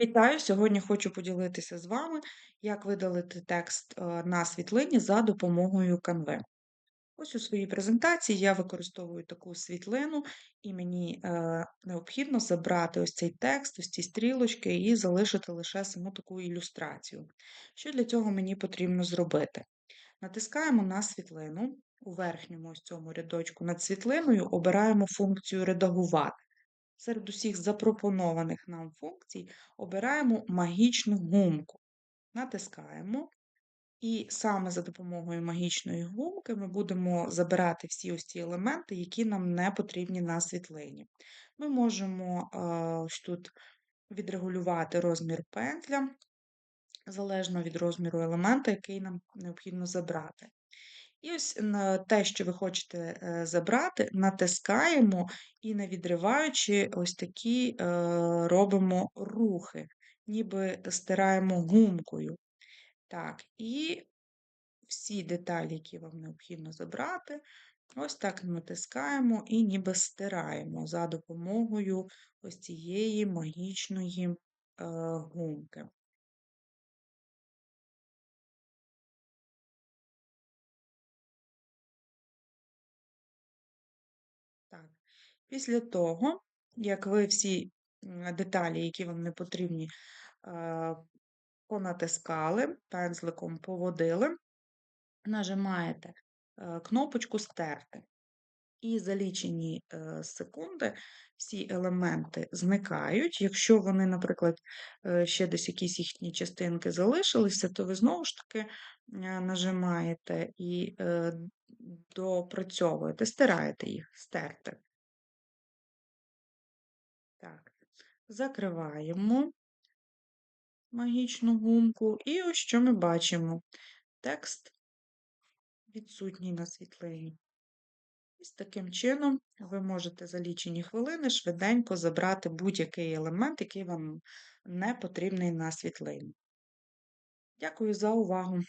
Вітаю! Сьогодні хочу поділитися з вами, як видалити текст е, на світлині за допомогою Canva. Ось у своїй презентації я використовую таку світлину, і мені е, необхідно забрати ось цей текст, ось ці стрілочки і залишити лише саму таку ілюстрацію. Що для цього мені потрібно зробити? Натискаємо на світлину, у верхньому ось цьому рядочку над світлиною обираємо функцію Редагувати. Серед усіх запропонованих нам функцій обираємо магічну гумку. Натискаємо, і саме за допомогою магічної гумки ми будемо забирати всі ось ці елементи, які нам не потрібні на світлині. Ми можемо ось тут відрегулювати розмір петля, залежно від розміру елемента, який нам необхідно забрати. І ось на те, що ви хочете е, забрати, натискаємо і, не відриваючи, ось такі е, робимо рухи, ніби стираємо гумкою. Так, і всі деталі, які вам необхідно забрати, ось так натискаємо і ніби стираємо за допомогою ось цієї магічної е, гумки. Після того, як ви всі деталі, які вам не потрібні, понатискали, пензликом поводили, нажимаєте е, кнопочку Стерти. І за лічені е, секунди всі елементи зникають. Якщо вони, наприклад, е, ще десь якісь їхні частинки залишилися, то ви знову ж таки нажимаєте і допрацьовуєте, стираєте їх, стерти. Так, закриваємо магічну гумку, і ось що ми бачимо. Текст відсутній на світлині. І з таким чином ви можете за лічені хвилини швиденько забрати будь-який елемент, який вам не потрібний на світлині. Дякую за увагу!